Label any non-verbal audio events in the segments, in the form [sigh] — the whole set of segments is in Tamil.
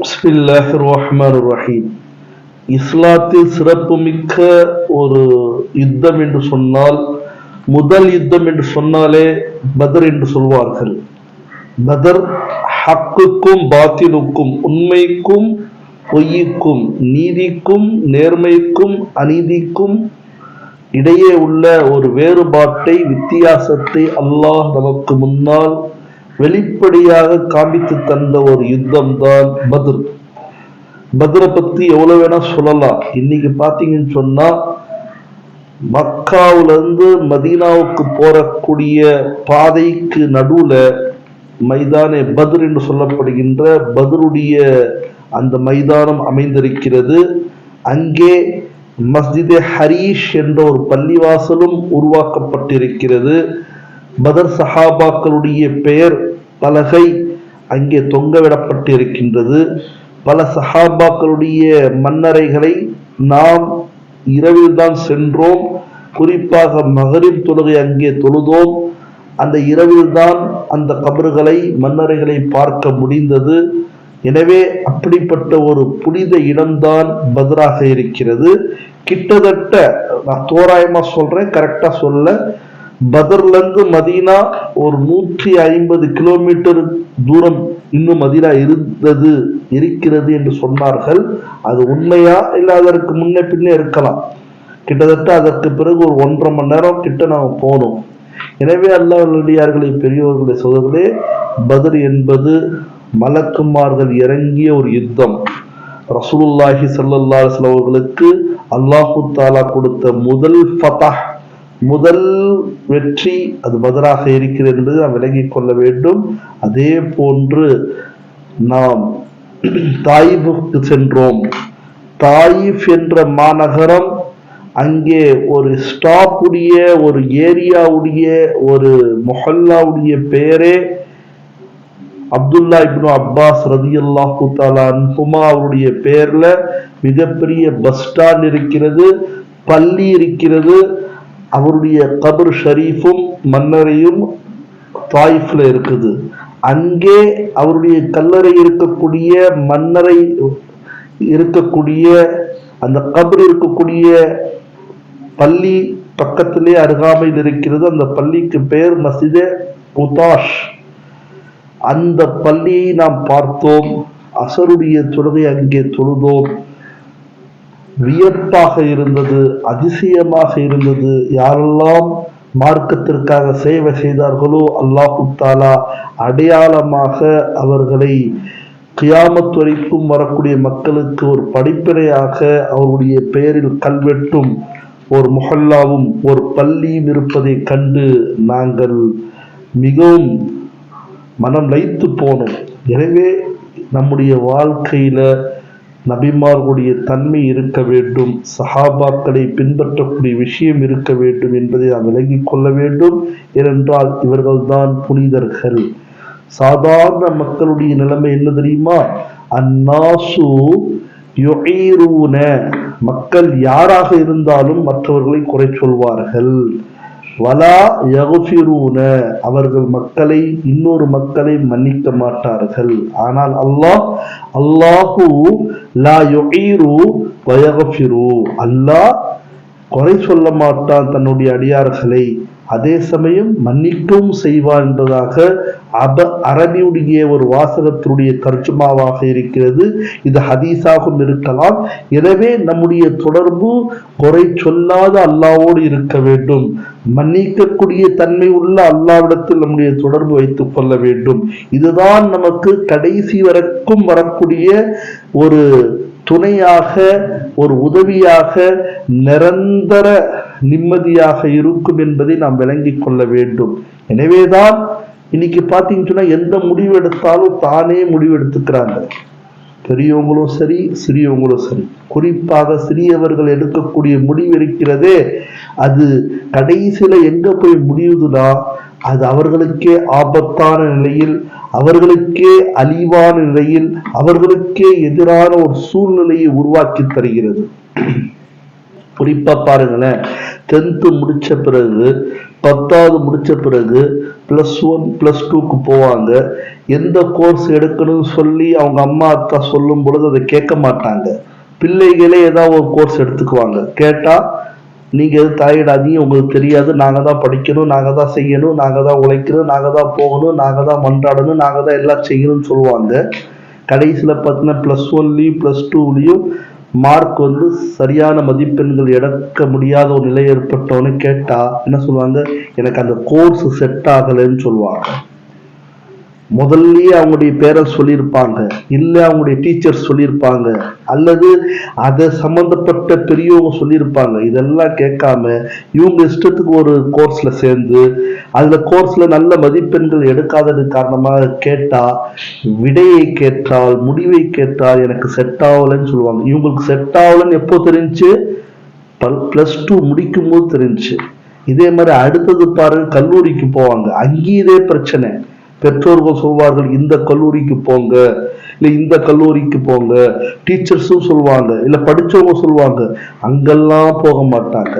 ரஹீம் இஸ்லாத்தில் சிறப்புமிக்க ஒரு யுத்தம் என்று சொன்னால் முதல் யுத்தம் என்று சொன்னாலே பதர் என்று சொல்வார்கள். பதர் ஹக்குக்கும் பாத்திலுக்கும் உண்மைக்கும் பொய்யுக்கும் நீதிக்கும் நேர்மைக்கும் அநீதிக்கும் இடையே உள்ள ஒரு வேறுபாட்டை வித்தியாசத்தை அல்லாஹ் நமக்கு முன்னால் வெளிப்படையாக காமித்து தந்த ஒரு யுத்தம் தான் பத்ர். பத்ரை பத்தி எவ்வளவு வேணா சொல்லலாம். இன்னைக்கு பாத்தீங்கன்னு சொன்னா மக்காவுல இருந்து மதீனாவுக்கு போறக்கூடிய பாதைக்கு நடுவுல மைதானே பத்ர் என்று சொல்லப்படுகின்ற பத்ருடைய அந்த மைதானம் அமைந்திருக்கிறது. அங்கே மஸ்ஜிதே ஹரீஷ் என்ற ஒரு பள்ளிவாசலும் உருவாக்கப்பட்டிருக்கிறது. பதர் சஹாபாக்களுடைய பெயர் பலகை அங்கே தொங்கவிடப்பட்டு இருக்கின்றது பல சஹாபாக்களுடைய மன்னரைகளை நாம் இரவில் தான் சென்றோம். குறிப்பாக மகரின் தொழுகை அங்கே தொழுதோம். அந்த இரவில் தான் அந்த கபறுகளை மன்னரைகளை பார்க்க முடிந்தது. எனவே அப்படிப்பட்ட ஒரு புனித இடம்தான் பத்ராக இருக்கிறது. கிட்டத்தட்ட நான் தோராயமாக சொல்றேன் கரெக்டாக சொல்ல பதர்ல மதீனா ஒரு நூற்றி ஐம்பது கிலோமீட்டர் தூரம் இன்னும் மதீனா இருந்தது இருக்கிறது என்று சொன்னார்கள். அது உண்மையா இல்லை அதற்கு முன்னே பின்னே இருக்கலாம். கிட்டத்தட்ட அதற்கு பிறகு ஒரு ஒன்றரை மணி நேரம் கிட்ட நாம் போனோம். எனவே அல்லாஹடியார்களை பெரியவர்களுடைய சோதர்களே பதர் என்பது மலக்குமார்கள் இறங்கிய ஒரு யுத்தம். ரசூலுல்லாஹி சல்லா அவர்களுக்கு அல்லாஹு தாலா கொடுத்த முதல் ஃபதஹ் முதல் வெற்றி அது பதிலாக இருக்கிறது என்பதை நாம் விளங்கிக் கொள்ள வேண்டும். அதே போன்று நாம் தாயிபுக்கு சென்றோம். தாயிஃப் என்ற மாநகரம் அங்கே ஒரு ஸ்டாப்புடைய ஒரு ஏரியாவுடைய ஒரு மொஹல்லாவுடைய பெயரே அப்துல்லா இப்னு அப்பாஸ் ரதி அல்லாஹு தாலான்ஹுமா அவருடைய பெயர்ல மிகப்பெரிய பஸ் ஸ்டாண்ட் இருக்கிறது பள்ளி இருக்கிறது அவருடைய கபர் ஷரீஃபும் மன்னரையும் தாயிஃபில் இருக்குது. அங்கே அவருடைய கல்லறை இருக்கக்கூடிய மன்னரை இருக்கக்கூடிய அந்த கபர் இருக்கக்கூடிய பள்ளி பக்கத்திலே அருகாமையில் இருக்கிறது. அந்த பள்ளிக்கு பெயர் மசிதே புதாஷ். அந்த பள்ளியை நாம் பார்த்தோம். அசருடைய தொழுகை அங்கே தொழுதோம். வியப்பாக இருந்தது அதிசயமாக இருந்தது. யாரெல்லாம் மார்க்கத்திற்காக சேவை செய்தார்களோ அல்லாஹு தாலா அடையாளமாக அவர்களை கியாமத் வரைக்கும் வரக்கூடிய மக்களுக்கு ஒரு படிப்பினையாக அவருடைய பெயரில் கல்வெட்டும் ஒரு முஹல்லாவும் ஒரு பள்ளியும் இருப்பதை கண்டு நாங்கள் மிகவும் மனம் லைத்து போனோம். எனவே நம்முடைய வாழ்க்கையில் நபிமார்களுடைய தன்மை இருக்க வேண்டும் சஹாபாக்களை பின்பற்றக்கூடிய விஷயம் இருக்க வேண்டும் என்பதை நாம் விலகிக் கொள்ள வேண்டும். ஏனென்றால் இவர்கள்தான் புனிதர்கள். சாதாரண மக்களுடைய நிலைமை என்ன தெரியுமா? அந்நாசு மக்கள் யாராக இருந்தாலும் மற்றவர்களை குறை சொல்வார்கள். வலா யகுஃபிரூன அவர்கள் மக்களை இன்னொரு மக்களை மன்னிக்க மாட்டார்கள். ஆனால் அல்லாஹ் அல்லாஹு லா யுகீரு வயகுஃபிரு அல்லாஹ் குறை சொல்ல மாட்டான் தன்னுடைய அடியார்களை. அதே சமயம் மன்னிக்கவும் செய்வான் என்பதாக அப அரபியுடைய ஒரு வாசகத்தினுடைய தர்ஜுமாவாக இருக்கிறது. இது ஹதீஸாகவும் இருக்கலாம். எனவே நம்முடைய தொடர்பு குறை சொல்லாத அல்லாவோடு இருக்க வேண்டும். மன்னிக்கக்கூடிய தன்மை உள்ள அல்லாவிடத்தில் நம்முடைய தொடர்பு வைத்துக் கொள்ள வேண்டும். இதுதான் நமக்கு கடைசி வரைக்கும் வரக்கூடிய ஒரு துணையாக ஒரு உதவியாக நிரந்தர நிம்மதியாக இருக்கும் என்பதை நாம் விளங்கிக் கொள்ள வேண்டும். எனவேதான் இன்னைக்கு பார்த்தீங்கன்னு சொன்னா எந்த முடிவு எடுத்தாலும் தானே முடிவு எடுத்துக்கிறாங்க. பெரியவங்களும் சரி சிறியவங்களும் சரி. குறிப்பாக சிறியவர்கள் எடுக்கக்கூடிய முடிவு இருக்கிறதே அது கடைசியில எங்க போய் முடியுதுன்னா அது அவர்களுக்கே ஆபத்தான நிலையில் அவர்களுக்கே அழிவான நிலையில் அவர்களுக்கே எதிரான ஒரு சூழ்நிலையை உருவாக்கி தருகிறது. குறிப்பா பாருங்களேன் டென்த்து முடித்த பிறகு பத்தாவது முடித்த பிறகு ப்ளஸ் ஒன் ப்ளஸ் டூக்கு போவாங்க. எந்த கோர்ஸ் எடுக்கணும்னு சொல்லி அவங்க அம்மா அத்தா சொல்லும் பொழுது அதை கேட்க மாட்டாங்க. பிள்ளைகளே ஏதாவது ஒரு கோர்ஸ் எடுத்துக்குவாங்க. கேட்டால் நீங்கள் எது தலையிடாதீங்க உங்களுக்கு தெரியாது. நாங்கள் தான் படிக்கணும் நாங்கள் தான் செய்யணும் நாங்கள் தான் உழைக்கணும் நாங்கள் தான் போகணும் நாங்கள் தான் மன்றாடணும் நாங்கள் தான் எல்லாம் செய்யணும்னு சொல்லுவாங்க. கடைசியில் பார்த்தீங்கன்னா ப்ளஸ் ஒன்லேயும் ப்ளஸ் டூலேயும் மார்க் வந்து சரியான மதிப்பெண்கள் எடுக்க முடியாத ஒரு நிலை ஏற்பட்டவனு கேட்டா என்ன சொல்லுவாங்க? எனக்கு அந்த கோர்ஸ் செட் ஆகலைன்னு சொல்லுவாங்க. முதல்லயே அவங்களுடைய பேரண்ட்ஸ் சொல்லியிருப்பாங்க. இல்லை அவங்களுடைய டீச்சர்ஸ் சொல்லியிருப்பாங்க. அல்லது அதை சம்பந்தப்பட்ட பெரியவங்க சொல்லியிருப்பாங்க. இதெல்லாம் கேட்காம இவங்க இஷ்டத்துக்கு ஒரு கோர்ஸ்ல சேர்ந்து அந்த கோர்ஸ்ல நல்ல மதிப்பெண்கள் எடுக்காதது காரணமாக கேட்டால் விடையை கேட்டால் முடிவை கேட்டால் எனக்கு செட் ஆகலைன்னு சொல்லுவாங்க. இவங்களுக்கு செட் ஆகலைன்னு எப்போ தெரிஞ்சு? ப்ளஸ் டூ முடிக்கும் போது தெரிஞ்சு. இதே மாதிரி அடுத்தது பாருங்க கல்லூரிக்கு போவாங்க. அங்கேயே இதே பிரச்சனை. பெற்றோர்கள் சொல்வார்கள் இந்த கல்லூரிக்கு போங்க. இல்லை இந்த கல்லூரிக்கு போங்க. டீச்சர்ஸும் சொல்லுவாங்க இல்லை படிச்சவங்க சொல்லுவாங்க அங்கெல்லாம் போக மாட்டாங்க.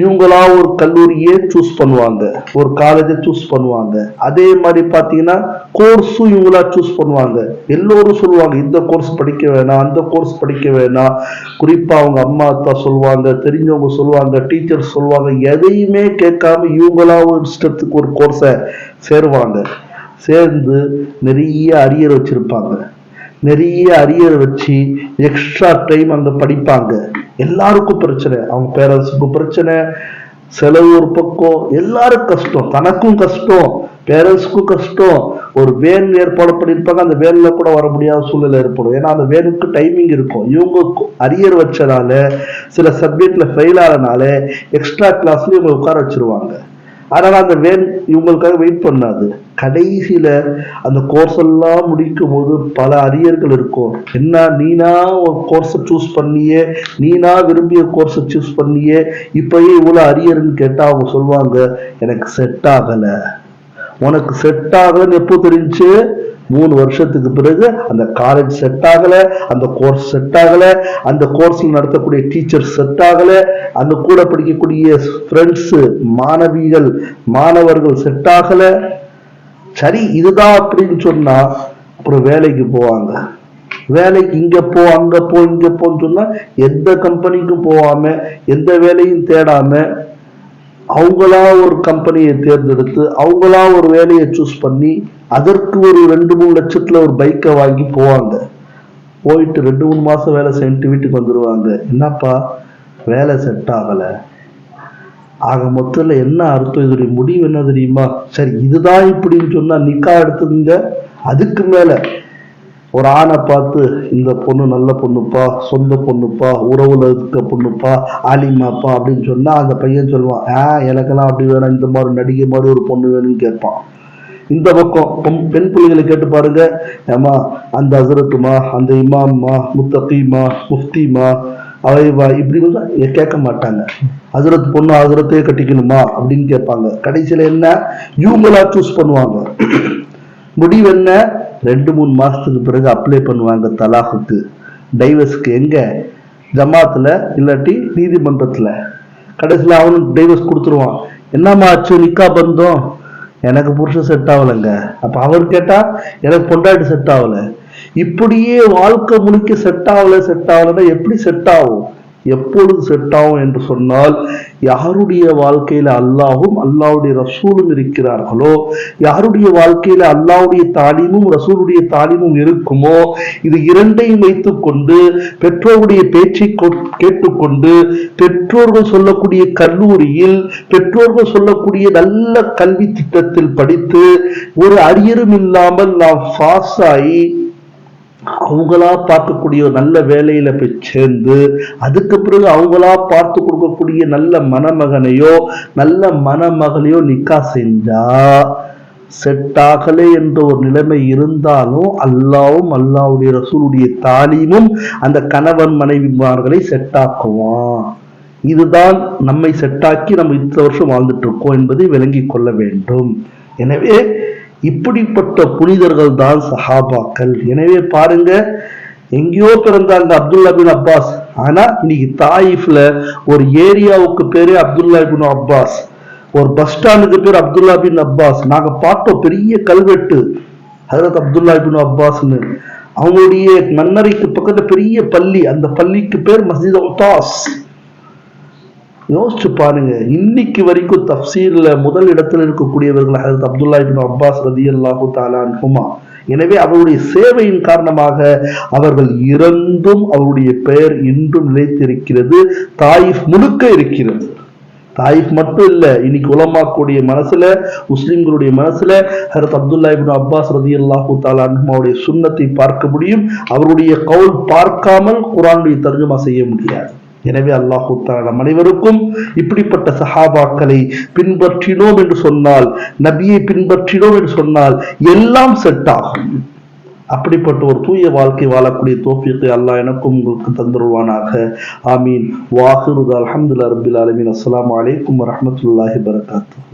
இவங்களா ஒரு கல்லூரியே சூஸ் பண்ணுவாங்க. ஒரு காலேஜை சூஸ் பண்ணுவாங்க. அதே மாதிரி பார்த்தீங்கன்னா கோர்ஸும் இவங்களா சூஸ் பண்ணுவாங்க. எல்லோரும் சொல்லுவாங்க இந்த கோர்ஸ் படிக்க வேணாம் அந்த கோர்ஸ் படிக்க வேணாம். குறிப்பாக அவங்க அம்மா அப்பா சொல்லுவாங்க தெரிஞ்சவங்க சொல்லுவாங்க டீச்சர்ஸ் சொல்லுவாங்க எதையுமே கேட்காம இவங்களா ஒரு இஷ்டத்துக்கு ஒரு கோர்ஸை சேருவாங்க. சேர்ந்து நிறைய அரியர் வச்சிருப்பாங்க. நிறைய அரியர் வச்சு எக்ஸ்ட்ரா டைம் அந்த படிப்பாங்க. எல்லாருக்கும் பிரச்சனை. அவங்க பேரண்ட்ஸுக்கும் பிரச்சனை. செலவு ஒரு பக்கம். எல்லாரும் கஷ்டம். தனக்கும் கஷ்டம். பேரண்ட்ஸ்க்கும் கஷ்டம். ஒரு வேன் ஏற்பாடு பண்ணியிருப்பாங்க அந்த வேனில் கூட வர முடியாத சூழ்நிலை ஏற்படும். ஏன்னா அந்த வேனுக்கு டைமிங் இருக்கும். இவங்க அரியர் வச்சனால சில சப்ஜெக்டில் ஃபெயில் ஆனனால எக்ஸ்ட்ரா கிளாஸ்லேயும் இவங்க உட்கார வச்சிருவாங்க. ஆனால் அந்த வேன் இவங்களுக்காக வெயிட் பண்ணாது. கடைசியில் அந்த கோர்ஸ் எல்லாம் முடிக்கும் போது பல அரியர்கள் இருக்கும். என்ன நீனா ஒரு கோர்ஸை சூஸ் பண்ணியே? நீனா விரும்பிய கோர்ஸை சூஸ் பண்ணியே? இப்பயே இவ்வளோ அரியர்னு கேட்டால் அவங்க சொல்லுவாங்க எனக்கு செட் ஆகலை. உனக்கு செட் ஆகலைன்னு எப்போ தெரிஞ்சு? மூணு வருஷத்துக்கு பிறகு அந்த காலேஜ் செட் ஆகலை அந்த கோர்ஸ் செட் ஆகல அந்த கோர்ஸில் நடத்தக்கூடிய டீச்சர் செட் ஆகலை அந்த கூட படிக்கக்கூடிய ஃப்ரெண்ட்ஸ் மாணவிகள் மாணவர்கள் செட் ஆகலை. சரி இதுதான் அப்படின்னு சொன்னா அப்புறம் வேலைக்கு போவாங்க. வேலைக்கு இங்க போ அங்க போ இங்க போன்னு சொன்னா எந்த கம்பெனிக்கும் போகாம எந்த வேலையும் தேடாம அவங்களா ஒரு கம்பெனியை தேர்ந்தெடுத்து அவங்களா ஒரு வேலையை சூஸ் பண்ணி அதற்கு ஒரு ரெண்டு மூணு லட்சத்துல ஒரு பைக்கை வாங்கி போவாங்க. போயிட்டு ரெண்டு மூணு மாசம் வேலை செஞ்சுட்டு வீட்டுக்கு வந்துடுவாங்க என்னப்பா? வேலை செட் ஆகலை. ஆக மொத்தத்துல என்ன அர்த்தம்? இதோடைய முடிவு என்ன தெரியுமா? சரி இதுதான் இப்படின்னு சொன்னா நிக்கா எடுத்துங்க அதுக்கு மேல ஒரு ஆணை பார்த்து இந்த பொண்ணு நல்ல பொண்ணுப்பா சொந்த பொண்ணுப்பா உறவுல இருக்க பொண்ணுப்பா ஆலிமாப்பா அப்படின்னு சொன்னால் அந்த பையன் சொல்லுவான் ஆ எனக்கெல்லாம் அப்படி வேணாம். இந்த மாதிரி நடிகை மாதிரி ஒரு பொண்ணு வேணும்னு கேட்பான். இந்த பக்கம் பெண் பெண் பிள்ளைகளை கேட்டு பாருங்க. ஏமா அந்த அசரத்துமா அந்த இமாம்மா முத்தகீமா முஃப்திமா அவைவா இப்படி வந்து கேட்க மாட்டாங்க. ஹசரத் பொண்ணு ஹசரத்தே கட்டிக்கணுமா அப்படின்னு கேட்பாங்க. கடைசியில் என்ன? இவங்களா சூஸ் பண்ணுவாங்க. [clears throat] முடிவு என்ன? ரெண்டு மூணு மாதத்துக்கு பிறகு அப்ளை பண்ணுவாங்க தலாகுக்கு டைவர்ஸ்க்கு எங்கே? ஜமாத்தில் இல்லாட்டி நீதிமன்றத்தில். கடைசியில் அவனுக்கு டைவர்ஸ் கொடுத்துருவான். என்னம்மா ஆச்சு? நிக்கா பந்தம். எனக்கு புருஷன் செட் ஆகலைங்க. அப்போ அவர் கேட்டால் எனக்கு பொண்டாட்டி செட் ஆகலை. இப்படியே வாழ்க்கை முழுக்க செட் ஆகலை செட் ஆகலைன்னா எப்படி செட் ஆகும்? எப்பொழுது செட் ஆகும் என்று சொன்னால் யாருடைய வாழ்க்கையில அல்லாஹும் அல்லாவுடைய ரசூலும் இருக்கிறார்களோ யாருடைய வாழ்க்கையில அல்லாவுடைய தாலீமும் ரசூலுடைய தாலீமும் இருக்குமோ இது இரண்டையும் வைத்துக் கொண்டு பெற்றோருடைய பேச்சை கேட்டுக்கொண்டு பெற்றோர்கள் சொல்லக்கூடிய கல்லூரியில் பெற்றோர்கள் சொல்லக்கூடிய நல்ல கல்வி திட்டத்தில் படித்து ஒரு அரியரும் இல்லாமல் நாம் பாஸ் ஆகி அவங்களா பார்க்கக்கூடிய ஒரு நல்ல வேலையில போய் சேர்ந்து அதுக்கு பிறகு அவங்களா பார்த்து கொடுக்கக்கூடிய நல்ல மணமகனையோ நல்ல மணமகளையோ நிக்கா செஞ்சா செட் ஆகலை என்ற ஒரு நிலைமை இருந்தாலும் அல்லாவும் அல்லாவுடைய ரசூலுடைய தாலீமும் அந்த கணவன் மனைவிமார்களை செட் ஆக்குவான். இதுதான் நம்மை செட்டாக்கி நம்ம இத்தனை வருஷம் வாழ்ந்துட்டு இருக்கோம் என்பதை விளங்கி கொள்ள வேண்டும். எனவே இப்படிப்பட்ட புனிதர்கள் தான் சஹாபாக்கள். எனவே பாருங்க எங்கேயோ பிறந்தாங்க அப்துல்லா பின் அப்பாஸ். ஆனா இன்னைக்கு தாயிஃப்ல ஒரு ஏரியாவுக்கு பேரே அப்துல்லா பின் அப்பாஸ். ஒரு பஸ் ஸ்டாண்டுக்கு பேர் அப்துல்லா பின் அப்பாஸ். நாங்க பார்த்தோம் பெரிய கல்வெட்டு. ஹசரத் அப்துல்லா பின் அப்பாஸ்னு அவங்களுடைய மன்னரைக்கு பக்கத்துல பெரிய பள்ளி. அந்த பள்ளிக்கு பேர் மஸ்ஜித் ஒத்தாஸ் யோசிச்சு பாருங்க. இன்னைக்கு வரைக்கும் தப்சீர்ல முதல் இடத்துல இருக்கக்கூடியவர்கள் ஹசரத் அப்துல்லா இபின் அப்பாஸ் ரதி அல்லாஹு தாலான்ஹுமா எனவே அவருடைய சேவையின் காரணமாக அவர்கள் இறந்தும் அவருடைய பெயர் இன்றும் நிலைத்திருக்கிறது. தாயிஃப் முழுக்க இருக்கிறது. தாயிஃப் மட்டும் இல்ல இன்னைக்கு உலமாக்கூடிய மனசுல முஸ்லிம்களுடைய மனசுல ஹரத் அப்துல்லா இபின் அப்பாஸ் ரதி அல்லாஹூ தாலான்ஹுமாவுடைய சுண்ணத்தை பார்க்க முடியும். அவருடைய கவுல் பார்க்காமல் குரானுடைய தர்ஜமா செய்ய முடியாது. எனவே அல்லாஹு நம் அனைவருக்கும் இப்படிப்பட்ட சஹாபாக்களை பின்பற்றினோம் என்று சொன்னால் நபியை பின்பற்றினோம் என்று சொன்னால் எல்லாம் செட் ஆகும். அப்படிப்பட்ட ஒரு தூய வாழ்க்கை வாழக்கூடிய தோஃபியத்தை அல்லாஹ் எனக்கும் உங்களுக்கு தந்துருவானாக. ஆமீன். வாஹிருது அலமதுல்லா ரபில் அலமீன் அஸ்லாம் வலைக்கம் வரமத்துல்லாஹி வரகாத்து